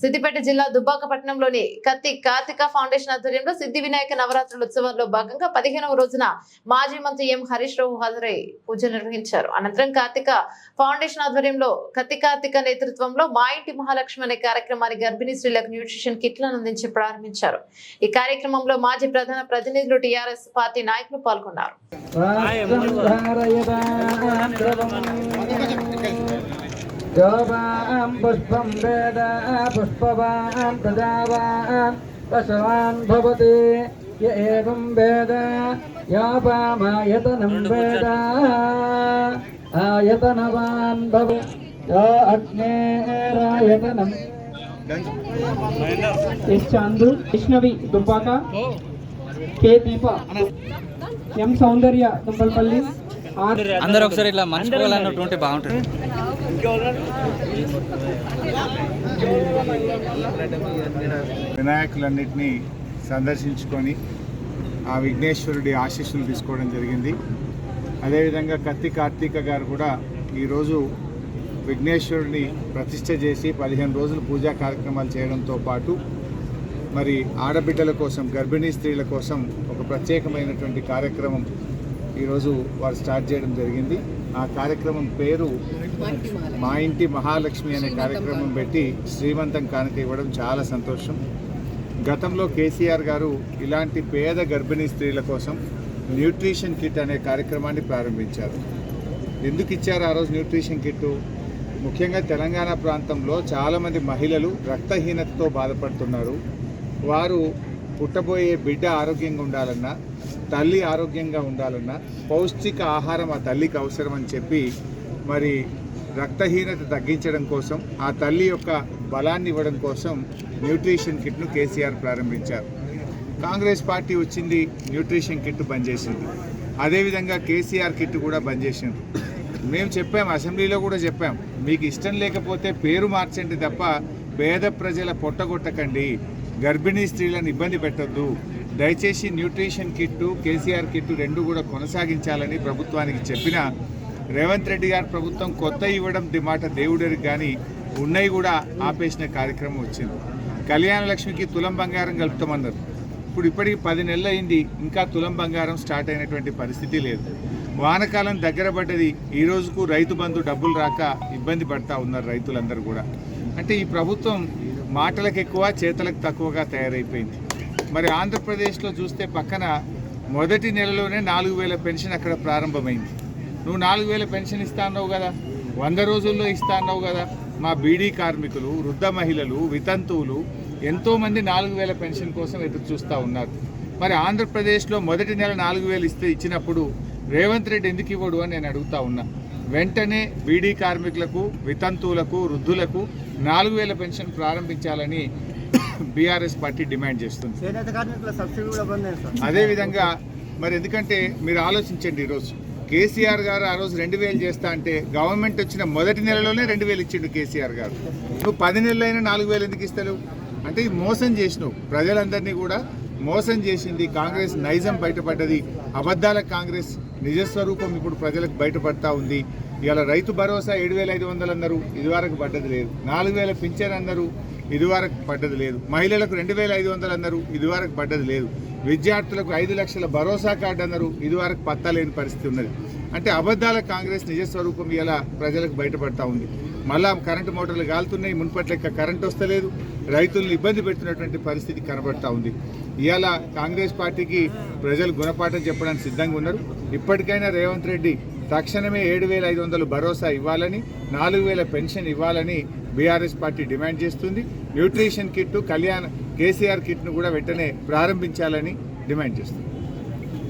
సిద్దిపేట జిల్లా దుబ్బాకపట్నంలోని కత్తి కార్తిక ఫౌండేషన్ ఆధ్వర్యంలో సిద్ధి వినాయక నవరాత్రుల ఉత్సవాల్లో భాగంగా పదిహేనవ రోజున మాజీ మంత్రి ఎం హరీష్ రావు హాజరై పూజలు నిర్వహించారు. అనంతరం కార్తిక ఫౌండేషన్ ఆధ్వర్యంలో కత్తి కార్తిక నేతృత్వంలో మా ఇంటి మహాలక్ష్మి అనే కార్యక్రమాన్ని గర్భిణీ స్త్రీలకు న్యూట్రిషన్ కిట్లను అందించి ప్రారంభించారు. ఈ కార్యక్రమంలో మాజీ ప్రధాన ప్రతినిధులు టీఆర్ఎస్ పార్టీ నాయకులు పాల్గొన్నారు. పుష్పం వేద పుష్పవాన్ ప్రజావాన్ పశవాన్ భవతి య ఏవం వేద యాపామాయతనం వేద ఆయతనవాన్ భవ యా అగ్నేరాయతనం S Chandu Vaishnavi Dubbaka K Deepa M Soundarya Dubbalapalli R అందరూ ఒకసారి ఇట్లా ఉంటే బాగుంటుంది. వినాయకులన్నింటినీ సందర్శించుకొని ఆ విఘ్నేశ్వరుడి ఆశీస్సులు తీసుకోవడం జరిగింది. అదేవిధంగా కత్తి కార్తీక గారు కూడా ఈరోజు విఘ్నేశ్వరుడిని ప్రతిష్ట చేసి పదిహేను రోజులు పూజా కార్యక్రమాలు చేయడంతో పాటు మరి ఆడబిడ్డల కోసం గర్భిణీ స్త్రీల కోసం ఒక ప్రత్యేకమైనటువంటి కార్యక్రమం ఈరోజు వారు స్టార్ట్ చేయడం జరిగింది. ఆ కార్యక్రమం పేరు మా ఇంటి మహాలక్ష్మి అనే కార్యక్రమం పెట్టి శ్రీమంతం కానుక ఇవ్వడం చాలా సంతోషం. గతంలో కేసీఆర్ గారు ఇలాంటి పేద గర్భిణీ స్త్రీల కోసం న్యూట్రిషన్ కిట్ అనే కార్యక్రమాన్ని ప్రారంభించారు. ఎందుకు ఇచ్చారు ఆ రోజు న్యూట్రిషన్ కిట్ ముఖ్యంగా తెలంగాణ ప్రాంతంలో చాలామంది మహిళలు రక్తహీనతతో బాధపడుతున్నారు. వారు పుట్టబోయే బిడ్డ ఆరోగ్యంగా ఉండాలన్నా తల్లి ఆరోగ్యంగా ఉండాలన్నా పౌష్టిక ఆహారం ఆ తల్లికి అవసరం అని చెప్పి మరి రక్తహీనత తగ్గించడం కోసం ఆ తల్లి యొక్క బలాన్ని ఇవ్వడం కోసం న్యూట్రిషన్ కిట్ను కేసీఆర్ ప్రారంభించారు. కాంగ్రెస్ పార్టీ వచ్చింది న్యూట్రిషన్ కిట్ బంద్ చేసింది. అదేవిధంగా కేసీఆర్ కిట్ కూడా బంద్ చేసింది. మేము చెప్పాం అసెంబ్లీలో కూడా చెప్పాం మీకు ఇష్టం లేకపోతే పేరు మార్చండి తప్ప పేద ప్రజల పొట్టగొట్టకండి గర్భిణీ స్త్రీలను ఇబ్బంది పెట్టొద్దు దయచేసి న్యూట్రిషన్ కిట్టు కేసీఆర్ కిట్టు రెండు కూడా కొనసాగించాలని ప్రభుత్వానికి చెప్పిన రేవంత్ రెడ్డి గారు ప్రభుత్వం కొత్త ఇవ్వడం దిమాట దేవుడికి కానీ ఉన్నవి కూడా ఆపేసిన కార్యక్రమం వచ్చింది. కళ్యాణ లక్ష్మికి తులం బంగారం కలుపుతామన్నారు. ఇప్పుడు ఇప్పటికి పది నెలలు అయింది ఇంకా తులం బంగారం స్టార్ట్ అయినటువంటి పరిస్థితి లేదు. వానకాలం దగ్గర పడ్డది ఈ రోజుకు రైతు బంధు డబ్బులు రాక ఇబ్బంది పడతా ఉన్నారు రైతులందరూ కూడా. అంటే ఈ ప్రభుత్వం మాటలకు ఎక్కువ చేతలకు తక్కువగా తయారైపోయింది. మరి ఆంధ్రప్రదేశ్లో చూస్తే పక్కన మొదటి నెలలోనే నాలుగు వేల పెన్షన్ అక్కడ ప్రారంభమైంది. నువ్వు నాలుగు వేల పెన్షన్ ఇస్తా అన్నావు కదా? వంద రోజుల్లో ఇస్తా అన్నావు కదా? మా బీడీ కార్మికులు వృద్ధ మహిళలు వితంతువులు ఎంతోమంది నాలుగు వేల పెన్షన్ కోసం ఎదురు చూస్తూ ఉన్నారు. మరి ఆంధ్రప్రదేశ్లో మొదటి నెల నాలుగు వేలు ఇస్తే ఇచ్చినప్పుడు రేవంత్ రెడ్డి ఎందుకు ఇవ్వడు అని నేను అడుగుతా ఉన్నా. వెంటనే బీడీ కార్మికులకు వితంతువులకు వృద్ధులకు నాలుగు వేల పెన్షన్ ప్రారంభించాలని బీఆర్ఎస్ పార్టీ డిమాండ్ చేస్తుంది. అదేవిధంగా మరి ఎందుకంటే మీరు ఆలోచించండి ఈరోజు. కేసీఆర్ గారు ఆ రోజు రెండు వేలు చేస్తా అంటే గవర్నమెంట్ వచ్చిన మొదటి నెలలోనే రెండు వేలు ఇచ్చిండు కేసీఆర్ గారు. నువ్వు పది నెలలైనా నాలుగు వేలు ఎందుకు ఇస్తావు అంటే మోసం చేసినావు. ప్రజలందరినీ కూడా మోసం చేసింది కాంగ్రెస్ నైజం బయటపడ్డది. అబద్ధాల కాంగ్రెస్ నిజస్వరూపం ఇప్పుడు ప్రజలకు బయటపడతా ఉంది. ఇవాళ రైతు భరోసా ఏడు వేల ఐదు వందలు అన్నారు. ఇదివరకు పడ్డది లేదు. నాలుగు వేల పింఛన్ అన్నారు. ఇదివరకు పడ్డది లేదు. మహిళలకు రెండు వేల ఐదు వందలు అన్నారు ఇదివరకు పడ్డది లేదు. విద్యార్థులకు ఐదు లక్షల భరోసా కార్డు అన్నారు ఇదివరకు పత్తా లేని పరిస్థితి ఉన్నది. అంటే అబద్ధాల కాంగ్రెస్ నిజస్వరూపం ఇలా ప్రజలకు బయటపడతా ఉంది? మళ్ళా కరెంటు మోటార్లు కాలుతున్నాయి మున్పటి లెక్క కరెంట్ వస్తలేదు రైతులను ఇబ్బంది పెడుతున్నటువంటి పరిస్థితి కనబడతా ఉంది. ఇవాళ కాంగ్రెస్ పార్టీకి ప్రజలు గుణపాఠం చెప్పడానికి సిద్ధంగా ఉన్నారు. ఇప్పటికైనా రేవంత్ రెడ్డి తక్షణమే ఏడు వేల ఐదు వందలు భరోసా ఇవ్వాలని నాలుగు వేల పెన్షన్ ఇవ్వాలని బీఆర్ఎస్ పార్టీ డిమాండ్ చేస్తుంది. న్యూట్రిషన్ కిట్ కళ్యాణ్ కేసీఆర్ కిట్ను కూడా వెంటనే ప్రారంభించాలని డిమాండ్ చేస్తుంది.